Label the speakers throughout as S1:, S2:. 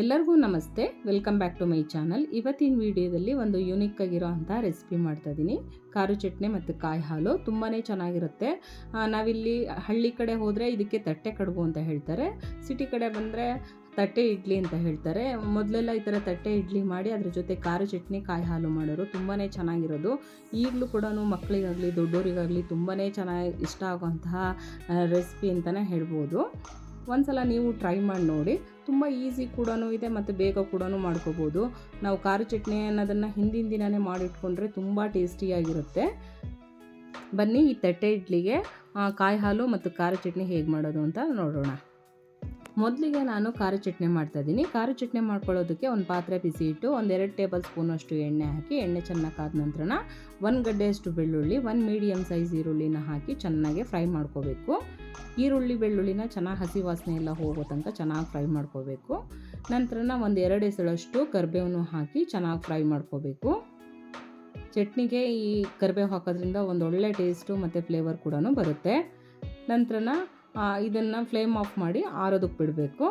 S1: ಎಲ್ಲರಿಗೂ ನಮಸ್ತೆ. Welcome back to my channel ಇವತ್ತಿನ ವಿಡಿಯೋದಲ್ಲಿ ಒಂದು ಯೂನಿಕ್ ಆಗಿರೋ ಅಂತ ರೆಸಿಪಿ ಮಾಡ್ತಾ ಇದ್ದೀನಿ ಕಾರು ಚಟ್ನಿ ಮತ್ತು ಕಾಯಿ ಹಾಲು ತುಂಬಾ ಚೆನ್ನಾಗಿರುತ್ತೆ. ನಾವಿಲ್ಲಿ ಹಳ್ಳಿ ಕಡೆ ಹೋದರೆ ಇದಕ್ಕೆ ತಟ್ಟೆ ಕಡುಬು ಅಂತ ಹೇಳ್ತಾರೆ. ಸಿಟಿ ಕಡೆ ಬಂದರೆ ತಟ್ಟೆ ಇಡ್ಲಿ ಅಂತ ಹೇಳ್ತಾರೆ. ಮೊದಲೆಲ್ಲ ಈ ಥರ ತಟ್ಟೆ ಇಡ್ಲಿ ಮಾಡಿ ಅದ್ರ ಜೊತೆ ಕಾರು ಚಟ್ನಿ, ಕಾಯಿ ಹಾಲು ಮಾಡೋರು ತುಂಬಾ ಚೆನ್ನಾಗಿರೋದು. ಈಗಲೂ ಕೂಡ ಮಕ್ಕಳಿಗಾಗಲಿ ದೊಡ್ಡವರಿಗಾಗಲಿ ತುಂಬಾ ಚೆನ್ನಾಗಿ ಇಷ್ಟ ಆಗುವಂತಹ ರೆಸಿಪಿ ಅಂತಲೇ ಹೇಳ್ಬೋದು. ಒಂದ್ಸಲ ನೀವು ಟ್ರೈ ಮಾಡಿ ನೋಡಿ. ತುಂಬ ಈಸಿ ಕೂಡ ಇದೆ ಮತ್ತು ಬೇಗ ಕೂಡ ಮಾಡ್ಕೋಬೋದು. ನಾವು ಖಾರ ಚಟ್ನಿ ಅನ್ನೋದನ್ನು ಹಿಂದಿನ ದಿನವೇ ಮಾಡಿಟ್ಕೊಂಡ್ರೆ ತುಂಬ ಟೇಸ್ಟಿಯಾಗಿರುತ್ತೆ ಬನ್ನಿ ಈ ತಟ್ಟೆ ಇಡ್ಲಿಗೆ ಕಾಯಿ ಹಾಲು ಮತ್ತು ಖಾರ ಚಟ್ನಿ ಹೇಗೆ ಮಾಡೋದು ಅಂತ ನೋಡೋಣ. ಮೊದಲಿಗೆ ನಾನು ಖಾರ ಚಟ್ನಿ ಮಾಡ್ತಾ ಇದ್ದೀನಿ. ಖಾರ ಚಟ್ನಿ ಮಾಡ್ಕೊಳ್ಳೋದಕ್ಕೆ ಒಂದು ಪಾತ್ರೆ ಬಿಸಿ ಇಟ್ಟು ಒಂದೆರಡು ಟೇಬಲ್ ಸ್ಪೂನಷ್ಟು ಎಣ್ಣೆ ಹಾಕಿ, ಎಣ್ಣೆ ಚೆನ್ನಾಗಿ ಕಾದ ನಂತರ ಒಂದು ಗಡ್ಡೆಯಷ್ಟು ಬೆಳ್ಳುಳ್ಳಿ, ಒಂದು ಮೀಡಿಯಮ್ ಸೈಜ್ ಈರುಳ್ಳಿನ ಹಾಕಿ ಚೆನ್ನಾಗಿ ಫ್ರೈ ಮಾಡ್ಕೋಬೇಕು. ಈರುಳ್ಳಿ, ಬೆಳ್ಳುಳ್ಳಿನ ಚೆನ್ನಾಗಿ ಹಸಿ ವಾಸನೆ ಎಲ್ಲ ಹೋಗೋ ತನಕ ಚೆನ್ನಾಗಿ ಫ್ರೈ ಮಾಡ್ಕೋಬೇಕು. ನಂತರ ಒಂದು ಎರಡು ಎಸಳಷ್ಟು ಕರಿಬೇವನ್ನು ಹಾಕಿ ಚೆನ್ನಾಗಿ ಫ್ರೈ ಮಾಡ್ಕೋಬೇಕು. ಚಟ್ನಿಗೆ ಈ ಕರಿಬೇವು ಹಾಕೋದ್ರಿಂದ ಒಂದು ಒಳ್ಳೆ ಟೇಸ್ಟು ಮತ್ತು ಫ್ಲೇವರ್ ಕೂಡ ಬರುತ್ತೆ. ನಂತರ ಇದನ್ನು ಫ್ಲೇಮ್ ಆಫ್ ಮಾಡಿ ಆರೋದಕ್ಕೆ ಬಿಡಬೇಕು.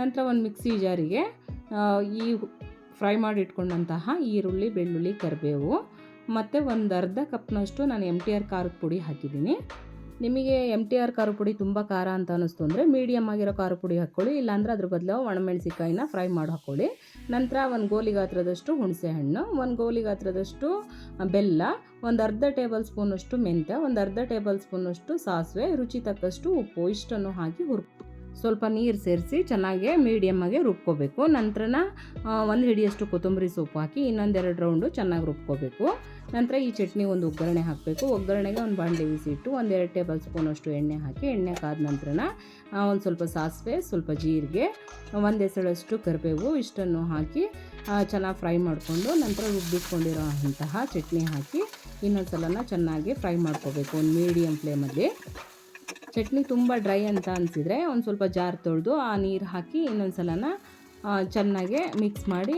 S1: ನಂತರ ಒಂದು ಮಿಕ್ಸಿ ಜಾರಿಗೆ ಈ ಫ್ರೈ ಮಾಡಿ ಇಟ್ಕೊಂಡಂತಹ ಈರುಳ್ಳಿ, ಬೆಳ್ಳುಳ್ಳಿ, ಕರಿಬೇವು, ಮತ್ತು ಒಂದು ಅರ್ಧ ಕಪ್ನಷ್ಟು ನಾನು ಎಂ ಟಿ ಆರ್ ಖಾರದ ಪುಡಿ ಹಾಕಿದ್ದೀನಿ. ನಿಮಗೆ ಎಂ ಟಿ ಆರ್ ಖಾರ ಪುಡಿ ತುಂಬ ಖಾರ ಅಂತ ಅನ್ನಿಸ್ತು ಅಂದರೆ ಮೀಡಿಯಮ್ ಆಗಿರೋ ಖಾರ ಪುಡಿ ಹಾಕ್ಕೊಳ್ಳಿ ಇಲ್ಲಾಂದ್ರೆ ಅದ್ರ ಬದಲು ಒಣಮೆಣಸಿಕಾಯಿನ ಫ್ರೈ ಮಾಡಿ ಹಾಕ್ಕೊಳ್ಳಿ ನಂತರ ಒಂದು ಗೋಲಿ ಗಾತ್ರದಷ್ಟು ಹುಣಸೆ ಹಣ್ಣು, ಒಂದು ಗೋಲಿ ಗಾತ್ರದಷ್ಟು ಬೆಲ್ಲ, ಒಂದು ಅರ್ಧ ಟೇಬಲ್ ಸ್ಪೂನಷ್ಟು ಮೆಂತ್ಯ, ಒಂದು ಅರ್ಧ ಟೇಬಲ್ ಸ್ಪೂನಷ್ಟು ಸಾಸಿವೆ, ರುಚಿ ತಕ್ಕಷ್ಟು ಉಪ್ಪು, ಇಷ್ಟನ್ನು ಹಾಕಿ ಹುರ್ಕೊ ಸ್ವಲ್ಪ ನೀರು ಸೇರಿಸಿ ಚೆನ್ನಾಗಿ ಮೀಡಿಯಮ್ಮಾಗೆ ರುಬ್ಕೋಬೇಕು. ನಂತರ ಒಂದು ಹಿಡಿಯಷ್ಟು ಕೊತ್ತಂಬರಿ ಸೊಪ್ಪು ಹಾಕಿ ಇನ್ನೊಂದೆರಡು ರೌಂಡು ಚೆನ್ನಾಗಿ ರುಬ್ಕೋಬೇಕು. ನಂತರ ಈ ಚಟ್ನಿ ಒಂದು ಒಗ್ಗರಣೆ ಹಾಕಬೇಕು. ಒಗ್ಗರಣೆಗೆ ಒಂದು ಬಾಣಲೆ ಬಿಸಿಟ್ಟು ಒಂದೆರಡು ಟೇಬಲ್ ಸ್ಪೂನಷ್ಟು ಎಣ್ಣೆ ಹಾಕಿ, ಎಣ್ಣೆ ಕಾದ ನಂತರ ಒಂದು ಸ್ವಲ್ಪ ಸಾಸಿವೆ, ಸ್ವಲ್ಪ ಜೀರಿಗೆ, ಒಂದು ಎಸಳಷ್ಟು ಕರಿಬೇವು ಇಷ್ಟನ್ನು ಹಾಕಿ ಚೆನ್ನಾಗಿ ಫ್ರೈ ಮಾಡಿಕೊಂಡು ನಂತರ ರುಬ್ಬಿಟ್ಕೊಂಡಿರೋ ಅಂತಹ ಚಟ್ನಿ ಹಾಕಿ ಇನ್ನೊಂದು ಸಲನ ಚೆನ್ನಾಗಿ ಫ್ರೈ ಮಾಡ್ಕೋಬೇಕು ಒಂದು ಮೀಡಿಯಮ್ ಫ್ಲೇಮಲ್ಲಿ ಚಟ್ನಿ ತುಂಬ ಡ್ರೈ ಅಂತ ಅನಿಸಿದರೆ ಒಂದು ಸ್ವಲ್ಪ ಜಾರ್ ತೊಳೆದು ಆ ನೀರು ಹಾಕಿ ಇನ್ನೊಂದು ಸಲನ ಚೆನ್ನಾಗೆ ಮಿಕ್ಸ್ ಮಾಡಿ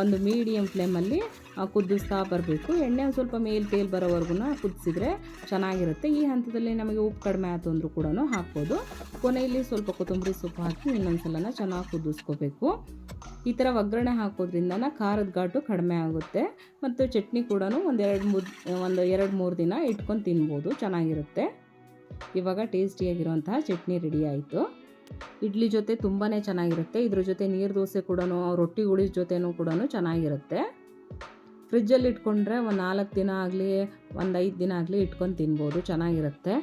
S1: ಒಂದು ಮೀಡಿಯಮ್ ಫ್ಲೇಮಲ್ಲಿ ಕುದಿಸ್ತಾ ಬರಬೇಕು. ಎಣ್ಣೆ ಒಂದು ಸ್ವಲ್ಪ ಮೇಲ್ ತೇಲ್ ಬರೋವರೆಗೂ ಕುದಿಸಿದ್ರೆ ಚೆನ್ನಾಗಿರುತ್ತೆ. ಈ ಹಂತದಲ್ಲಿ ನಮಗೆ ಉಪ್ಪು ಕಡಿಮೆ ಆಯಿತು ಅಂದರೂ ಕೂಡ ಹಾಕ್ಬೋದು. ಕೊನೆಯಲ್ಲಿ ಸ್ವಲ್ಪ ಕೊತ್ತಂಬರಿ ಸೊಪ್ಪು ಹಾಕಿ ಇನ್ನೊಂದು ಸಲನ ಚೆನ್ನಾಗಿ ಕುದಿಸ್ಕೋಬೇಕು. ಈ ಥರ ಒಗ್ಗರಣೆ ಹಾಕೋದ್ರಿಂದ ಖಾರದ ಘಾಟು ಕಡಿಮೆ ಆಗುತ್ತೆ. ಮತ್ತು ಚಟ್ನಿ ಕೂಡ ಒಂದೆರಡು ಮೂರು ಒಂದು ಎರಡು ಮೂರು ದಿನ ಇಟ್ಕೊಂಡು ತಿನ್ಬೋದು. ಚೆನ್ನಾಗಿರುತ್ತೆ. ಇವಾಗ ಟೇಸ್ಟಿಯಾಗಿರುವಂತಹ ಚಟ್ನಿ ರೆಡಿ ಆಯಿತು. ಇಡ್ಲಿ ಜೊತೆ ತುಂಬಾ ಚೆನ್ನಾಗಿರುತ್ತೆ. ಇದ್ರ ಜೊತೆ ನೀರು ದೋಸೆ ಕೂಡ ರೊಟ್ಟಿ ಉಳಿ ಜೊತೆನೂ ಕೂಡ ಚೆನ್ನಾಗಿರುತ್ತೆ. ಫ್ರಿಜ್ಜಲ್ಲಿ ಇಟ್ಕೊಂಡ್ರೆ ಒಂದು ನಾಲ್ಕು ದಿನ ಆಗಲಿ, ಒಂದು ಐದು ದಿನ ಆಗಲಿ ಇಟ್ಕೊಂಡು ತಿನ್ಬೋದು. ಚೆನ್ನಾಗಿರುತ್ತೆ.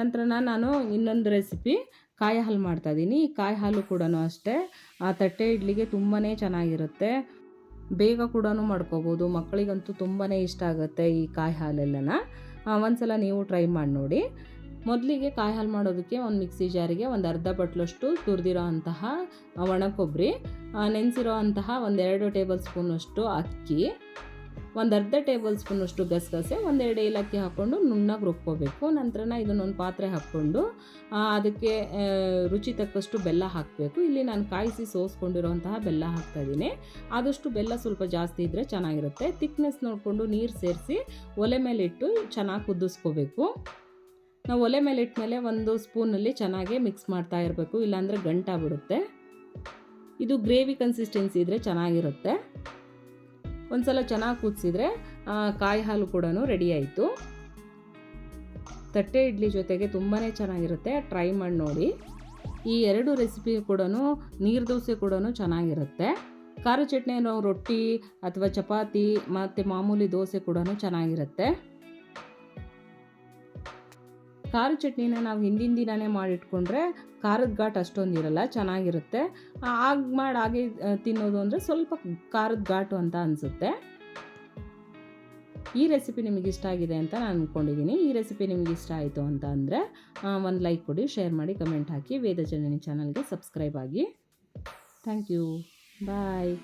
S1: ನಂತರ ನಾನು ಇನ್ನೊಂದು ರೆಸಿಪಿ ಕಾಯಿ ಹಾಲು ಮಾಡ್ತಾಯಿದ್ದೀನಿ ಈ ಕಾಯಿ ಹಾಲು ಕೂಡ ಅಷ್ಟೇ. ಆ ತಟ್ಟೆ ಇಡ್ಲಿಗೆ ತುಂಬಾ ಚೆನ್ನಾಗಿರುತ್ತೆ. ಬೇಗ ಕೂಡ ಮಾಡ್ಕೋಬೋದು. ಮಕ್ಕಳಿಗಂತೂ ತುಂಬಾ ಇಷ್ಟ ಆಗುತ್ತೆ ಈ ಕಾಯಿ ಹಾಲೆಲ್ಲನ. ಒಂದ್ಸಲ ನೀವು ಟ್ರೈ ಮಾಡಿ ನೋಡಿ. ಮೊದಲಿಗೆ ಕಾಯಿ ಹಾಲು ಮಾಡೋದಕ್ಕೆ ಒಂದು ಮಿಕ್ಸಿ ಜಾರಿಗೆ ಒಂದು ಅರ್ಧ ಬಟ್ಲಷ್ಟು ತುರಿದಿರೋ ಅಂತಹ ಒಣ ಕೊಬ್ಬರಿ ನೆನೆಸಿರೋ ಅಂತಹ ಒಂದೆರಡು ಟೇಬಲ್ ಸ್ಪೂನಷ್ಟು ಅಕ್ಕಿ ಒಂದು ಅರ್ಧ ಟೇಬಲ್ ಸ್ಪೂನಷ್ಟು ಗಸಗಸೆ ಒಂದೆರಡು ಏಲಕ್ಕಿ ಹಾಕ್ಕೊಂಡು ನುಣ್ಣಗೆ ರುಬ್ಕೋಬೇಕು. ನಂತರ ಇದನ್ನೊಂದು ಪಾತ್ರೆ ಹಾಕ್ಕೊಂಡು ಅದಕ್ಕೆ ರುಚಿ ತಕ್ಕಷ್ಟು ಬೆಲ್ಲ ಹಾಕಬೇಕು. ಇಲ್ಲಿ ನಾನು ಕಾಯಿಸಿ ಸೋಸ್ಕೊಂಡಿರೋಂತಹ ಬೆಲ್ಲ ಹಾಕ್ತಾಯಿದ್ದೀನಿ ಆದಷ್ಟು ಬೆಲ್ಲ ಸ್ವಲ್ಪ ಜಾಸ್ತಿ ಇದ್ದರೆ ಚೆನ್ನಾಗಿರುತ್ತೆ. ತಿಕ್ನೆಸ್ ನೋಡಿಕೊಂಡು ನೀರು ಸೇರಿಸಿ ಒಲೆ ಮೇಲೆ ಇಟ್ಟು ಚೆನ್ನಾಗಿ ಕುದಿಸ್ಕೋಬೇಕು. ನಾವು ಒಲೆ ಮೇಲೆ ಒಂದು ಸ್ಪೂನಲ್ಲಿ ಚೆನ್ನಾಗಿ ಮಿಕ್ಸ್ ಮಾಡ್ತಾ ಇರಬೇಕು. ಇಲ್ಲಾಂದರೆ ಗಂಟಾಗ್ಬಿಡುತ್ತೆ. ಇದು ಗ್ರೇವಿ ಕನ್ಸಿಸ್ಟೆನ್ಸಿ ಇದ್ದರೆ ಚೆನ್ನಾಗಿರುತ್ತೆ. ಒಂದ್ಸಲ ಚೆನ್ನಾಗಿ ಕುದಿಸಿದ್ರೆ ಕಾಯಿ ಹಾಲು ಕೂಡ ರೆಡಿ ಆಯಿತು. ತಟ್ಟೆ ಇಡ್ಲಿ ಜೊತೆಗೆ ತುಂಬಾ ಚೆನ್ನಾಗಿರುತ್ತೆ ಟ್ರೈ ಮಾಡಿ ನೋಡಿ. ಈ ಎರಡು ರೆಸಿಪಿ ಕೂಡ ನೀರು ದೋಸೆ ಕೂಡ ಚೆನ್ನಾಗಿರುತ್ತೆ. ಖಾರ ಚಟ್ನಿ ನಾವು ರೊಟ್ಟಿ ಅಥವಾ ಚಪಾತಿ ಮತ್ತು ಮಾಮೂಲಿ ದೋಸೆ ಕೂಡ ಚೆನ್ನಾಗಿರುತ್ತೆ. ಖಾರ ಚಟ್ನಿನ ನಾವು ಹಿಂದಿನ ದಿನವೇ ಮಾಡಿಟ್ಕೊಂಡ್ರೆ ಖಾರದ ಘಾಟ್ ಅಷ್ಟೊಂದು ಇರಲ್ಲ, ಚೆನ್ನಾಗಿರುತ್ತೆ. ಆಗ ಮಾಡಿ ಹಾಗೆ ತಿನ್ನೋದು ಅಂದರೆ ಸ್ವಲ್ಪ ಖಾರದ ಘಾಟು ಅಂತ ಅನಿಸುತ್ತೆ. ಈ ರೆಸಿಪಿ ನಿಮಗೆ ಇಷ್ಟ ಆಗಿದೆ ಅಂತ ನಾನು ಅಂದ್ಕೊಂಡಿದ್ದೀನಿ ಈ ರೆಸಿಪಿ ನಿಮಗೆ ಇಷ್ಟ ಆಯಿತು ಅಂತ ಅಂದರೆ ಒಂದು ಲೈಕ್ ಕೊಡಿ, ಶೇರ್ ಮಾಡಿ, ಕಮೆಂಟ್ ಹಾಕಿ. ವೇದ ಜನನಿ ಚಾನಲ್ಗೆ ಸಬ್ಸ್ಕ್ರೈಬ್ ಆಗಿ. Thank you. ಬಾಯ್.